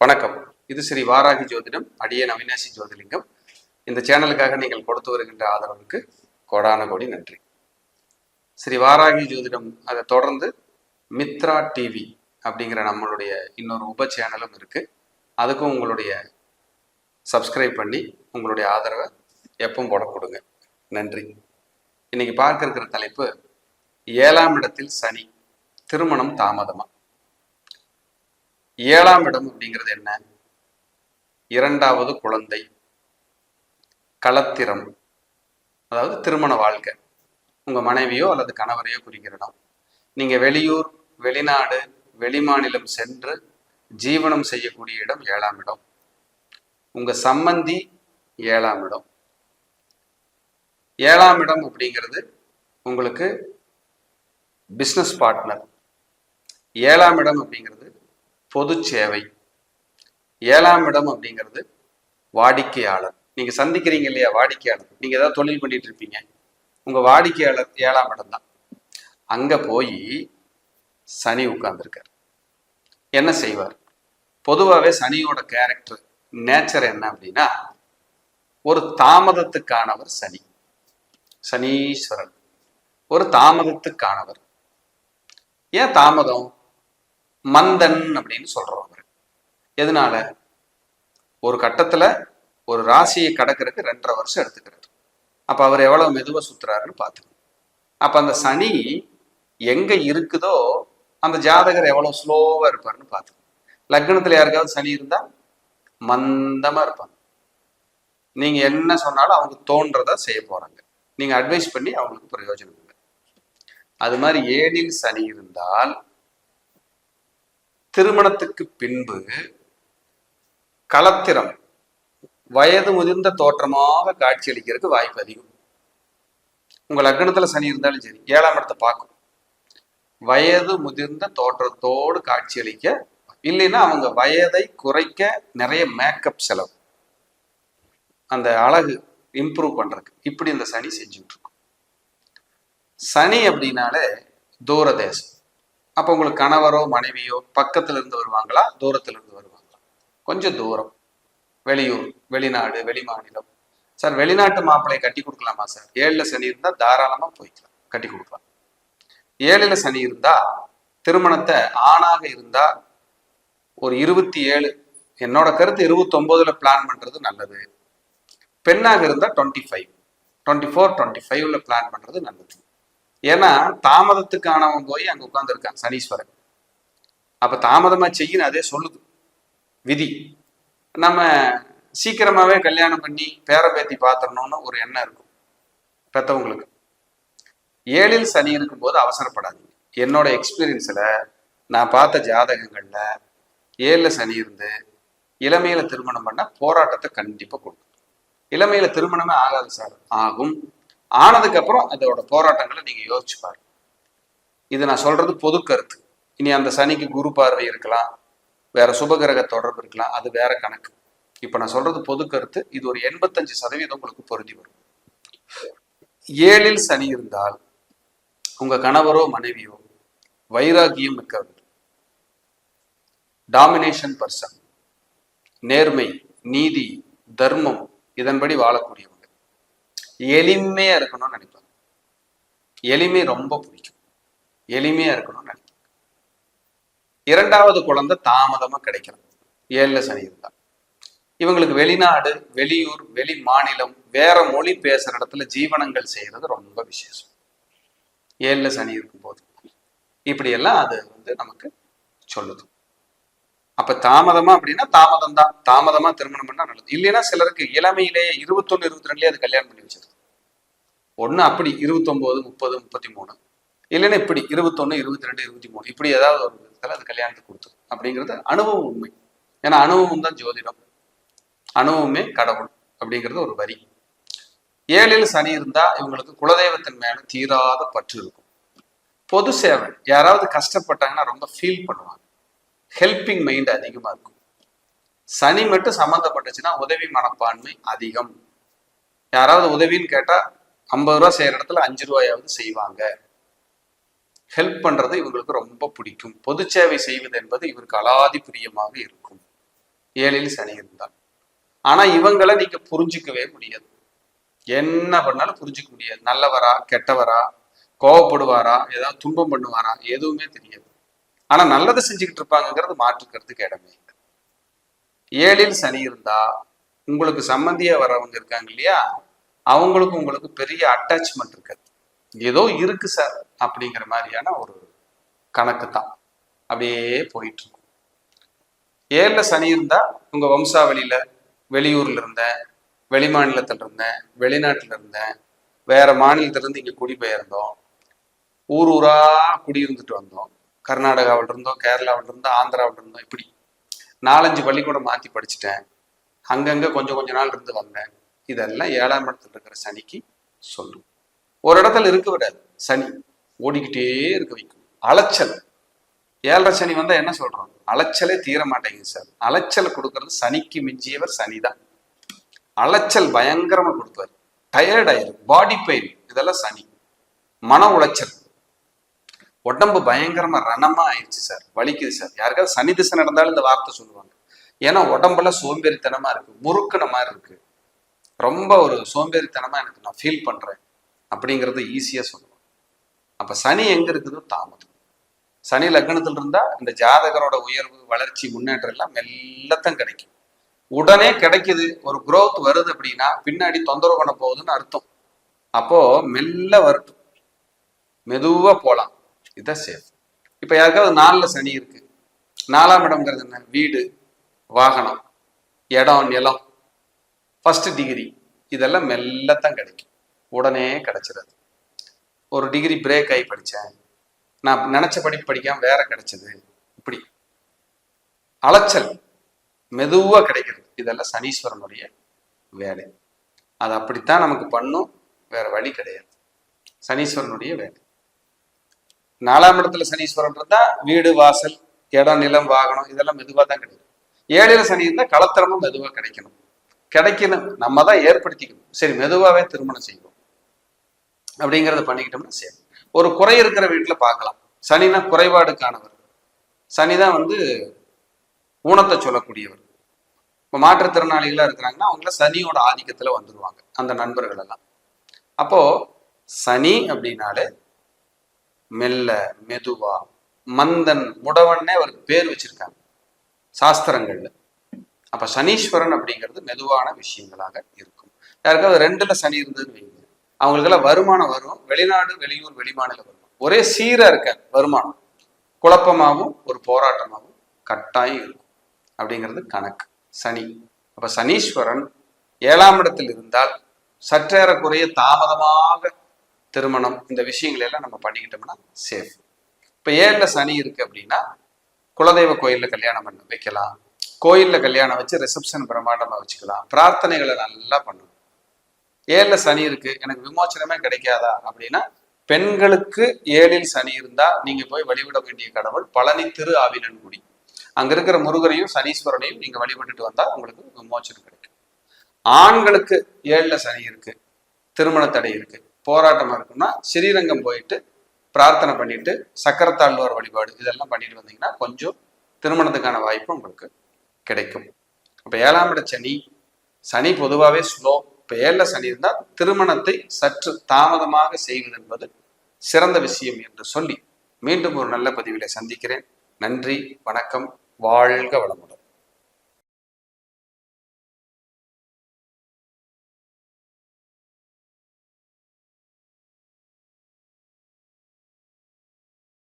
வணக்கம். இது ஸ்ரீ வாராகி ஜோதிடம் அடியன் அவினாசி ஜோதிலிங்கம். இந்த சேனலுக்காக நீங்கள் கொடுத்து வருகின்ற ஆதரவுக்கு கோடான கோடி நன்றி. ஸ்ரீ வாராகி ஜோதிடம் அதை தொடர்ந்து மித்ரா டிவி அப்படிங்கிற நம்மளுடைய இன்னொரு உப சேனலும் இருக்கு. அதுக்கும் உங்களுடைய சப்ஸ்கிரைப் பண்ணி உங்களுடைய ஆதரவை எப்பவும் போட கொடுங்க. நன்றி. இன்னைக்கு பார்க்க இருக்கிற தலைப்பு ஏழாம் இடத்தில் சனி திருமணம் தாமதமா? ஏழாம் இடம் அப்படிங்கிறது என்ன? இரண்டாவது குழந்தை களத்திரம் அதாவது திருமண வாழ்க்கை. உங்கள் மனைவியோ அல்லது கணவரையோ குறிக்கிற இடம். நீங்கள் வெளியூர் வெளிநாடு வெளிமாநிலம் சென்று ஜீவனம் செய்யக்கூடிய இடம் ஏழாம் இடம். உங்கள் சம்பந்தி ஏழாம் இடம். ஏழாம் இடம் அப்படிங்கிறது உங்களுக்கு பிஸ்னஸ் பார்ட்னர் ஏழாம் இடம் அப்படிங்கிறது பொது சேவை. ஏழாம் இடம் அப்படிங்கிறது வாடிக்கையாளர். நீங்க சந்திக்கிறீங்க இல்லையா வாடிக்கையாளர்? நீங்க ஏதாவது தொழில் பண்ணிட்டு இருப்பீங்க. உங்க வாடிக்கையாளர் ஏழாம் இடம் தான். அங்க போய் சனி உட்கார்ந்துருக்கார். என்ன செய்வார்? பொதுவாகவே சனியோட கேரக்டர் நேச்சர் என்ன அப்படின்னா ஒரு தாமதத்துக்கானவர் சனி. சனீஸ்வரன். ஒரு தாமதத்துக்கானவர். ஏன் தாமதம்? மந்தன் அப்படின்னு சொல்றோம் எதனால? ஒரு கட்டத்துல ஒரு ராசியை கடக்கிறதுக்கு ரெண்டரை வருஷம் எடுத்துக்கிறது. அப்ப அவர் எவ்வளவு மெதுவா சுத்துறாருன்னு பார்த்துக்கணும். அப்ப அந்த சனி எங்க இருக்குதோ அந்த ஜாதகர் எவ்வளவு ஸ்லோவா இருப்பாருன்னு பார்த்துக்கணும். லக்னத்துல யாருக்காவது சனி இருந்தா மந்தமா இருப்பாங்க. நீங்க என்ன சொன்னாலும் அவங்க தோன்றதா செய்ய போறாங்க. நீங்க அட்வைஸ் பண்ணி அவங்களுக்கு பிரயோஜனம் இல்லை. அது மாதிரி ஏழில் சனி இருந்தால் திருமணத்துக்கு பின்பு கலத்திரம் வயது முதிர்ந்த தோற்றமாக காட்சியளிக்கிறதுக்கு வாய்ப்பு அதிகம். உங்க லக்னத்துல சனி இருந்தாலும் சரி ஏழாம் இடத்தை பார்க்கும் வயது முதிர்ந்த தோற்றத்தோடு காட்சியளிக்க இல்லைன்னா அவங்க வயதை குறைக்க நிறைய மேக்கப் செலவு. அந்த அழகு இம்ப்ரூவ் பண்றதுக்கு இப்படி இந்த சனி செஞ்சுட்டு இருக்கும். சனி அப்படின்னாலே தூரதேசம். அப்போ உங்களுக்கு கணவரோ மனைவியோ பக்கத்துல இருந்து வருவாங்களா? தூரத்துல இருந்து வருவாங்களா? கொஞ்சம் தூரம். வெளியூர் வெளிநாடு வெளிமாநிலம். சார் வெளிநாட்டு மாப்பிள்ளையை கட்டி கொடுக்கலாமா சார்? ஏழுல சனி இருந்தா தாராளமா போய்க்கலாம். கட்டி கொடுக்கலாம். ஏழுல சனி இருந்தா திருமணத்தை ஆணாக இருந்தா ஒரு இருபத்தி ஏழு என்னோட கருத்து இருபத்தொம்போதில் பிளான் பண்றது நல்லது. பெண்ணாக இருந்தா twenty five twenty four twenty ஃபைவ்ல பிளான் பண்றது நல்லது. ஏன்னா தாமதத்துக்கானவன் போய் அங்க உட்கார்ந்துருக்கான் சனீஸ்வரன். அப்ப தாமதமா செய்யணும் அதே சொல்லுது. விதி. நம்ம சீக்கிரமாவே கல்யாணம் பண்ணி பேர பேத்தி பாத்திரணும்னு ஒரு எண்ணம் இருக்கும். பெத்தவங்களுக்கு. ஏழில் சனி இருக்கும்போது அவசரப்படாதீங்க. என்னோட எக்ஸ்பீரியன்ஸ்ல நான் பார்த்த ஜாதகங்கள்ல ஏழுல சனி இருந்து இளமையில திருமணம் பண்ண போராட்டத்தை கண்டிப்பா கொடுக்கும். இளமையில திருமணமே ஆகாது சார். ஆகும். ஆனதுக்கு அப்புறம் அதோட போராட்டங்களை நீங்க யோசிச்சு பாருங்க. இது நான் சொல்றது பொது கருத்து. இனி அந்த சனிக்கு குரு பார்வை இருக்கலாம் வேற சுபகிரக தொடர்பு இருக்கலாம் அது வேற கணக்கு. இப்ப நான் சொல்றது பொது கருத்து. இது ஒரு எண்பத்தஞ்சு சதவீதம் உங்களுக்கு பொருந்தி வரும். ஏழில் சனி இருந்தால் உங்க கணவரோ மனைவியோ வைராகியம் மிக்கவர். டாமினேஷன் பர்சன் நேர்மை நீதி தர்மம் இதன்படி வாழக்கூடியவர். எளிமையா இருக்கணும்னு நினைப்பாங்க எளிமை ரொம்ப பிடிக்கும். எளிமையா இருக்கணும்னு நினைப்பாங்க இரண்டாவது குழந்தை தாமதமா கிடைக்கிறது ஏழுல சனி இருந்தா. இவங்களுக்கு வெளிநாடு வெளியூர் வெளி மாநிலம் வேற மொழி பேசுற இடத்துல ஜீவனங்கள் செய்யறது ரொம்ப விசேஷம். ஏழுல சனி இருக்கும்போது. போது இப்படியெல்லாம் அது வந்து நமக்கு சொல்லுது. அப்ப தாமதமா அப்படின்னா தாமதம் தான் தாமதமா திருமணம் பண்ணா நல்லது. இல்லைன்னா சிலருக்கு இளமையிலேயே இருபத்தொன்னு இருபத்தி ரெண்டுலயே அது கல்யாணம் பண்ணி வச்சிருது. ஒண்ணு அப்படி இருபத்தொன்பது முப்பது முப்பத்தி மூணு இல்லைன்னா இப்படி இருபத்தொன்னு இருபத்தி ரெண்டு இருபத்தி மூணு இப்படி ஏதாவது ஒரு விதத்துல அது கல்யாணத்துக்கு கொடுத்துரும் அப்படிங்கிறது அனுபவம் உண்மை. ஏன்னா அனுபவம் தான் ஜோதிடம். அனுபவமே கடவுள் அப்படிங்கிறது ஒரு வரி. ஏழில் சனி இருந்தா இவங்களுக்கு குலதெய்வத்தின் மேல தீராத பற்று இருக்கும். பொது சேவை. யாராவது கஷ்டப்பட்டாங்கன்னா ரொம்ப ஃபீல் பண்ணுவாங்க. ஹெல்பிங் மைண்ட் அதிகமா இருக்கும். சனி மட்டும் சம்மந்தப்பட்டுச்சுன்னா உதவி மனப்பான்மை அதிகம். யாராவது உதவின்னு கேட்டால் ஐம்பது ரூபா செய்கிற இடத்துல அஞ்சு ரூபாயாவது செய்வாங்க. ஹெல்ப் பண்றது இவங்களுக்கு ரொம்ப பிடிக்கும். பொது சேவை செய்வது என்பது இவருக்கு அலாதி பிரியமாக இருக்கும். ஏழில் சனி இருந்தால். ஆனால் இவங்களை நீங்க புரிஞ்சிக்கவே முடியாது. என்ன பண்ணாலும் புரிஞ்சிக்க முடியாது. நல்லவரா கெட்டவரா கோவப்படுவாரா ஏதாவது துன்பம் பண்ணுவாரா எதுவுமே தெரியாது. ஆனா நல்லதை செஞ்சுக்கிட்டு இருப்பாங்கங்கிறது மாற்றுக்கிறதுக்கு இடமே இல்லை. ஏழில் சனி இருந்தா உங்களுக்கு சம்மந்தியா வர்றவங்க இருக்காங்க இல்லையா? அவங்களுக்கு உங்களுக்கு பெரிய அட்டாச்மெண்ட் இருக்காது. ஏதோ இருக்கு சார் அப்படிங்கிற மாதிரியான ஒரு கணக்கு தான். அப்படியே போயிட்டு இருக்கும். ஏழுல சனி இருந்தா உங்க வம்சாவளியில வெளியூர்ல இருந்தேன் வெளிமாநிலத்துல இருந்தேன் வெளிநாட்டுல இருந்தேன் வேற மாநிலத்துல இருந்து இங்க குடிபெயர்ந்தோம் ஊர் ஊரா குடியிருந்துட்டு வந்தோம். கர்நாடகாவில் இருந்தோ கேரளாவில் இருந்தோ ஆந்திராவில இருந்தோ இப்படி நாலஞ்சு பள்ளிக்கூடம் மாற்றி படிச்சுட்டேன். அங்கங்கே கொஞ்சம் கொஞ்ச நாள் இருந்து வந்தேன். இதெல்லாம் ஏழாம் இடத்துல இருக்கிற சனிக்கு சொல்லும். ஒரு இடத்துல இருக்க விடாது. சனி ஓடிக்கிட்டே இருக்க வைக்கும். அலைச்சல். ஏழரை சனி வந்தால் என்ன சொல்றோம்? அலைச்சலே தீர மாட்டேங்குது சார். அலைச்சல் கொடுக்கறது சனிக்கு மிஞ்சியவர் சனிதான். அலைச்சல் பயங்கரமா கொடுப்பாரு. டயர்ட் பாடி பெயின் இதெல்லாம் சனி. மன உளைச்சல். உடம்பு பயங்கரமா ரணமா ஆயிடுச்சு சார். வலிக்குது சார். யாருக்காவது சனி திசை நடந்தாலும் இந்த வார்த்தை சொல்லுவாங்க. ஏன்னா உடம்பெல்லாம் சோம்பேறித்தனமா இருக்கு. முறுக்குன மாதிரி இருக்கு. ரொம்ப ஒரு சோம்பேறித்தனமா எனக்கு நான் ஃபீல் பண்றேன். அப்படிங்கறத ஈஸியா சொல்லுவாங்க. அப்ப சனி எங்க இருக்குதோ தாமதம். சனி லக்னத்தில் இருந்தா இந்த ஜாதகரோட உயர்வு வளர்ச்சி முன்னேற்றம் எல்லாம் மெல்லத்தான் கிடைக்கும். உடனே கிடைக்குது. ஒரு குரோத் வருது அப்படின்னா பின்னாடி தொந்தரவு பண்ண போகுதுன்னு அர்த்தம். அப்போ மெல்ல வரட்டும் மெதுவா போலாம். இதான் சேஃப் இப்போ யாருக்காவது நாலில் சனி இருக்கு. நாலாம் இடம்ங்கிறது என்ன? வீடு வாகனம் இடம் நிலம். ஃபர்ஸ்ட் டிகிரி இதெல்லாம் மெல்லத்தான் கிடைக்கும். உடனே கிடைச்சிடாது ஒரு டிகிரி பிரேக் ஆகி படித்தேன். நான் நினச்ச படிப்பு படிக்காம வேற கிடைச்சது. இப்படி. அலைச்சல் மெதுவாக கிடைக்கிறது. இதெல்லாம் சனீஸ்வரனுடைய வேலை. அது அப்படித்தான் நமக்கு பண்ணும். வேற வழி கிடையாது. சனீஸ்வரனுடைய வேலை. நாலாம் இடத்துல சனீஸ்வரன் இருந்தா வீடு வாசல் இடம் நிலம் வாகனம் இதெல்லாம் மெதுவாக தான் கிடைக்கும். ஏழில சனி இருந்தால் கலத்திரமும் மெதுவா கிடைக்கணும். கிடைக்கணும். நம்ம தான் ஏற்படுத்திக்கணும். சரி மெதுவாவே திருமணம் செய்வோம். அப்படிங்கிறத பண்ணிக்கிட்டோம்னா சரி. ஒரு குறை இருக்கிற வீட்டுல பார்க்கலாம். சனினா குறைபாடுக்கானவர் சனிதான் வந்து ஊனத்தை சொல்லக்கூடியவர். இப்போ மாற்றுத்திறனாளிகளாக இருக்கிறாங்கன்னா அவங்கள சனியோட ஆதிக்கத்துல வந்துருவாங்க. அந்த நண்பர்கள் எல்லாம் அப்போ சனி அப்படின்னாலே மெல்ல மெதுவா மந்தன் முடவன்னே அவருக்கு பேர் வச்சிருக்காங்க சாஸ்திரங்கள்ல. அப்ப சனீஸ்வரன் அப்படிங்கிறது மெதுவான விஷயங்களாக இருக்கும். யாருக்காவது ரெண்டுல சனி இருந்ததுன்னு வைங்க. அவங்களுக்கெல்லாம் வருமானம் வரும். வெளிநாடு வெளியூர் வெளிமாநில வருமானம் ஒரே சீரா இருக்க வருமானம். குழப்பமாகவும் ஒரு போராட்டமாகவும் கட்டாயம் இருக்கும். அப்படிங்கிறது கணக்கு. சனி. அப்ப சனீஸ்வரன் ஏழாம் இடத்தில் இருந்தால் சற்றேறக்குறைய தாமதமாக திருமணம் இந்த விஷயங்களை எல்லாம் நம்ம பண்ணிக்கிட்டோம்னா சேஃப் இப்போ ஏழில் சனி இருக்கு அப்படின்னா குலதெய்வ கோயிலில் கல்யாணம் பண்ண வைக்கலாம். கோயிலில் கல்யாணம் வச்சு ரிசப்ஷன் பிரம்மாண்டமாக வச்சுக்கலாம். பிரார்த்தனைகளை நல்லா பண்ணணும். ஏழில் சனி இருக்கு? எனக்கு விமோச்சனமே கிடைக்காதா? அப்படின்னா பெண்களுக்கு ஏழில் சனி இருந்தா நீங்க போய் வழிபட வேண்டிய கடவுள் பழனி திரு ஆவினன்குடி. அங்க இருக்கிற முருகரையும் சனீஸ்வரனையும் நீங்க வழிபட்டுட்டு வந்தா உங்களுக்கு விமோச்சனம் கிடைக்கும். ஆண்களுக்கு ஏழுல சனி இருக்கு. திருமண தடை இருக்கு. போராட்டமாக இருக்குன்னா ஸ்ரீரங்கம் போயிட்டு பிரார்த்தனை பண்ணிட்டு சக்கரத்தாழ்வார் வழிபாடு இதெல்லாம் பண்ணிட்டு வந்தீங்கன்னா கொஞ்சம் திருமணத்துக்கான வாய்ப்பு உங்களுக்கு கிடைக்கும். இப்போ ஏழாம் இட சனி சனி பொதுவாகவே ஸ்லோ இப்போ ஏழில் சனி இருந்தால் திருமணத்தை சற்று தாமதமாக செய்வது என்பது சிறந்த விஷயம் என்று சொல்லி மீண்டும் ஒரு நல்ல பதிவிலை சந்திக்கிறேன். நன்றி வணக்கம் வாழ்க வளமுடன்.